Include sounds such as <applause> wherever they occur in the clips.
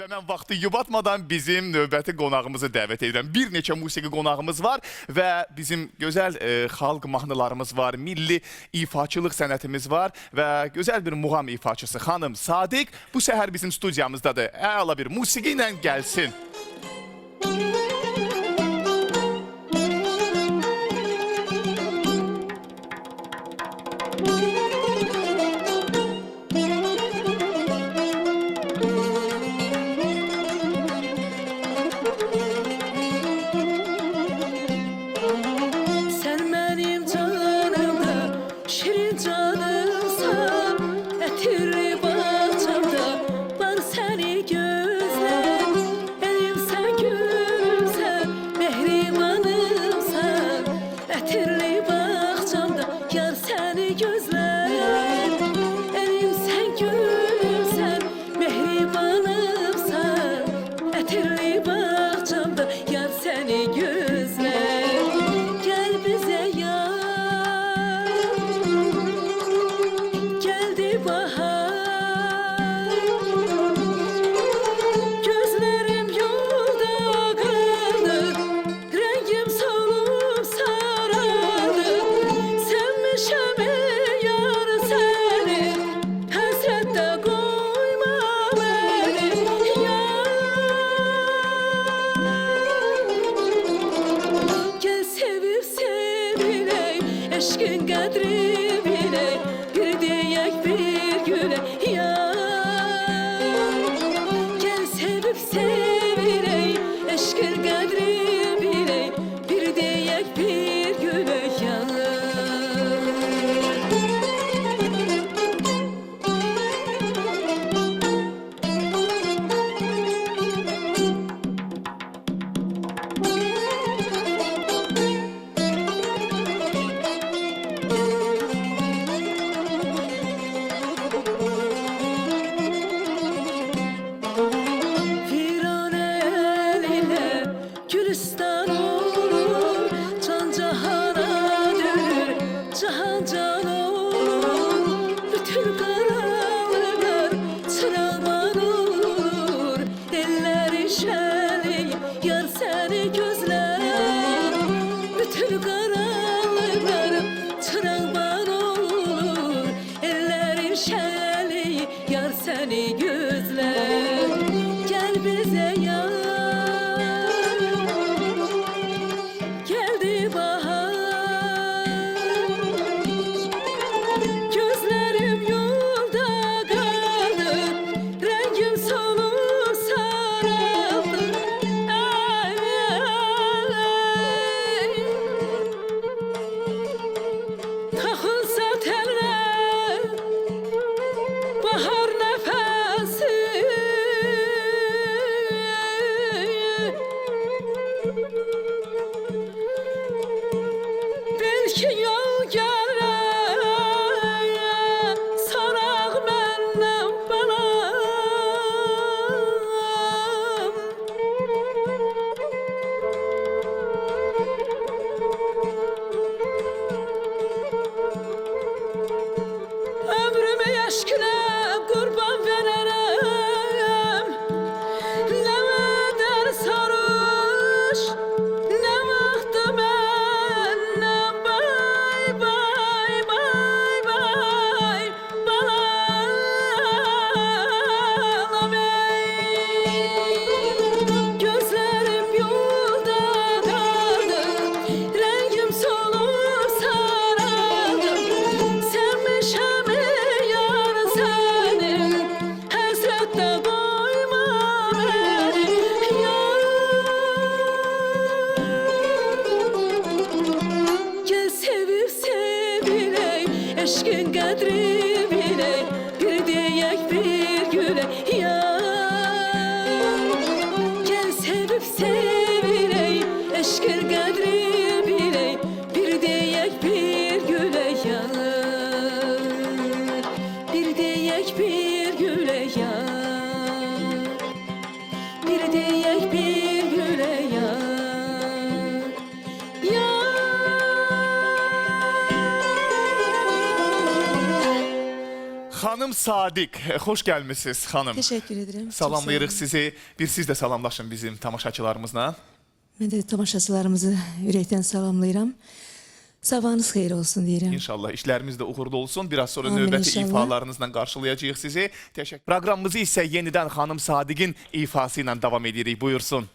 Və mən vaxtı yubatmadan bizim növbəti qonağımızı dəvət edirəm. Bir neçə musiqi qonağımız var və bizim gözəl e, mahnılarımız var, milli ifaçılıq sənətimiz var və gözəl bir muğam ifaçısı xanım Sadiq bu səhər bizim studiyamızdadır. Əla bir musiqi ilə gəlsin. Sen olur diyek bir güle yar Bir diyek bir güle yar Bir diyek bir güle yar Yar Hanım Sadik, hoş gəlmisiniz xanım. Teşekkür ederim. Salamlayırıq sizi. Bir siz də salamlaşın bizim tamaşaçılarımızla. Mən də tamaşaçılarımızı ürəkdən salamlayıram. Sabahınız xeyir olsun deyirəm. İnşallah işlərimiz də uğurlu olsun. Biraz sonra Amin, növbəti inşallah. ifalarınızla qarşılayacağıq sizi. Təşəkkür. Proqramımızı isə yenidən xanım Sadiqin ifası ilə davam edirik. Buyursun.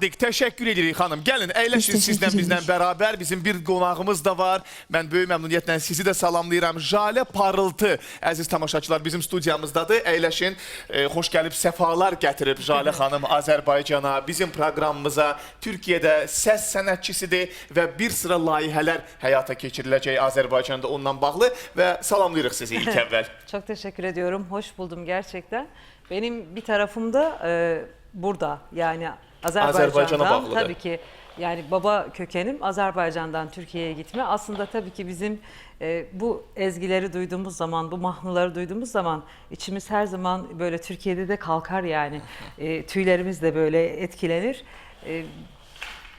Xanım Sadiq, təşəkkür edirik xanım. Gəlin, əyləşin Biz sizlə təşəkkür bizlə edirik. bərabər. Bizim bir qonağımız da var. Mən böyük məmnuniyyətlə sizi də salamlayıram. Jalə Parıltı, əziz tamaşaçılar bizim studiyamızdadır. Əyləşin, e, xoş gəlib səfalar gətirib Jalə xanım Azərbaycana, bizim proqramımıza. Türkiyədə səs sənətçisidir və bir sıra layihələr həyata keçiriləcək Azərbaycanda onunla bağlı və salamlayırıq sizi ilk <laughs> əvvəl. Çok teşekkür ediyorum. Hoş buldum gerçekten. Benim bir tarafım da e, burada. Yani Azerbaycan'dan Azerbaycan'a bağlıdır. tabii ki yani baba kökenim Azerbaycan'dan Türkiye'ye gitme. Aslında tabii ki bizim e, bu ezgileri duyduğumuz zaman, bu mahnuları duyduğumuz zaman içimiz her zaman böyle Türkiye'de de kalkar yani. E, tüylerimiz de böyle etkilenir. E,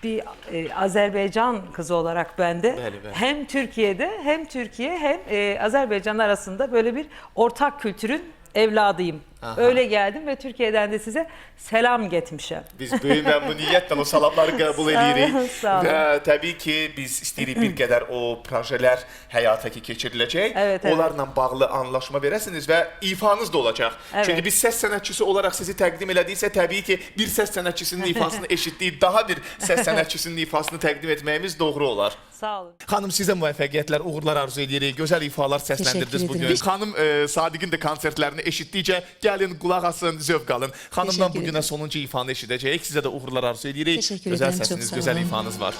bir e, Azerbaycan kızı olarak ben de Bəli, bəli. hem Türkiye'de hem Türkiye hem e, Azerbaycan arasında böyle bir ortak kültürün evladıyım. Öyle geldim ve Türkiye'den de size selam getmişim. Biz böyük məmnuniyyətlə o salamları <laughs> qəbul edirik. Sağ olun. Və təbii ki, biz istəyirik bir qədər o projelər həyata ki keçiriləcək. Evet, evet. Onlarla bağlı anlaşma verəsiniz və ifanız da olacaq. Evet. Çünki biz səs sənətçisi olaraq sizi təqdim elədiksə, təbii ki, bir səs sənətçisinin ifasını <laughs> eşitdik, daha bir səs sənətçisinin ifasını təqdim etməyimiz doğru olar. Sağ olun. Xanım sizə müvəffəqiyyətlər, uğurlar arzu edirik. Gözəl ifalar səsləndirdiniz bu gün. Xanım e, Sadiqin də konsertlərini eşitdikcə gəlin qulaq asın, zövq alın. Xanımdan bu günə sonuncu ifanı eşidəcəyik. Sizə də uğurlar arzu edirik. Gözəl səsiniz, gözəl ifanız var.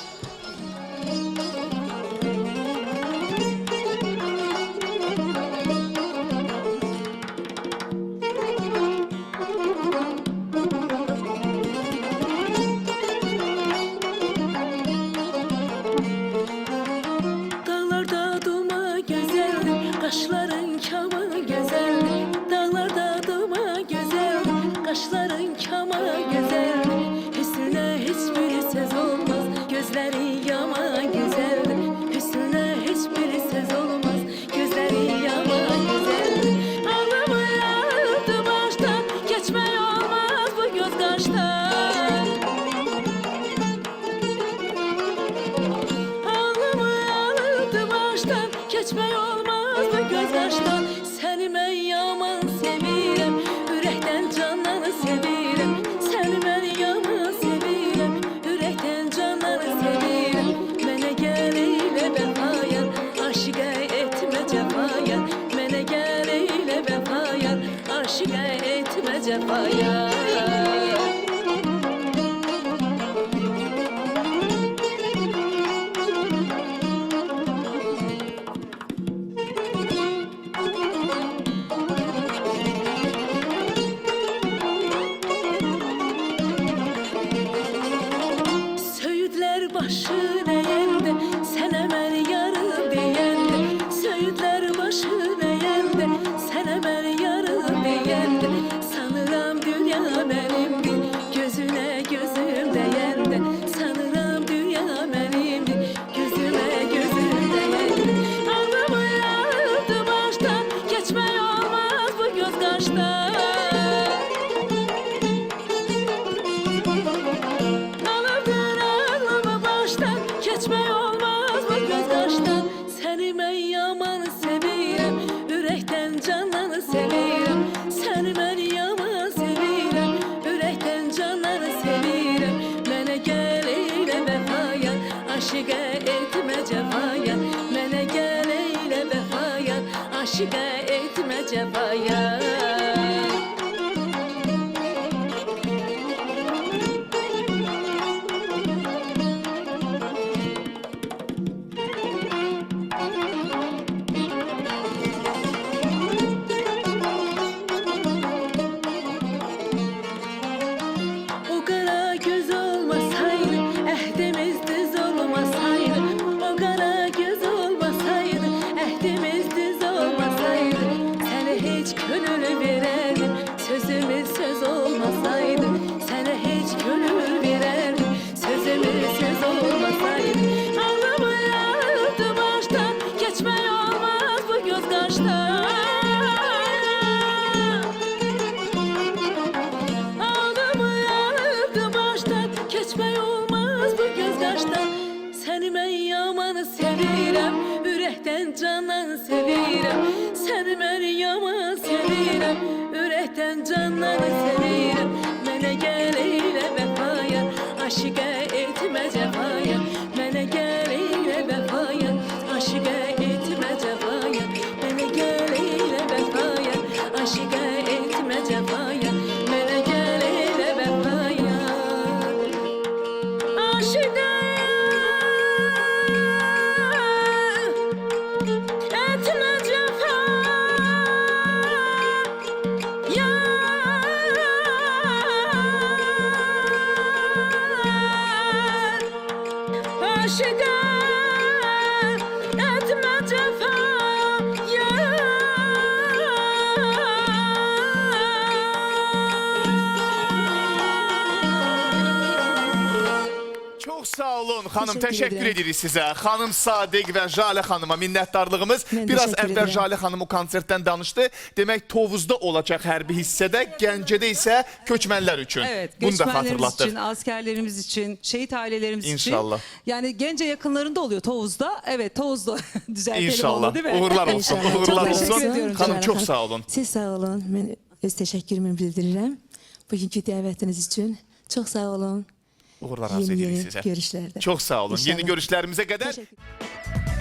aşktan Seni ben yaman sevirəm Ürəkdən candan sevirəm Seni ben yaman sevirəm Ürəkdən candan sevirəm Mənə gəl elə vəfaya Aşıqə etmə cəfaya Mənə gəl elə vəfaya Aşıqə etmə cəfaya qaşdan Səni mən yamanı sevirəm Ürəkdən candan sevirəm Səni mən yaman sevirəm Ürəkdən candan sevirəm Mənə gəl eylə vəfaya Aşıqə etmə cəfaya Teşekkür edirəm. edirik sizə. Xanım Sadiq və Jalə xanıma minnətdarlığımız. Mən Biraz əvvəl. Jalə xanım o konsertdən danışdı. Demək Tovuzda olacaq hərbi hissədə, Gəncədə isə köçmənlər üçün. Evet, Bunu da xatırlatdıq. için, askerlerimiz için, şehit ailelerimiz İnşallah. için. Yani Gence yakınlarında oluyor Tovuz'da. Evet, Tovuz'da <laughs> düzeltelim İnşallah. onu değil mi? Uğurlar olsun. İnşallah. Uğurlar Çok olsun. ediyorum çox xanım. sağ olun. Siz sağ olun. Mən öz təşəkkürümü bildirirəm. Bugünkü dəvətiniz üçün çox sağ olun. Uğurlar arzu edirik Yeni-yeni sizə. görüşlərdə. Çox sağ olun. İnşallah. Yeni görüşlərimizə qədər Təşəkkür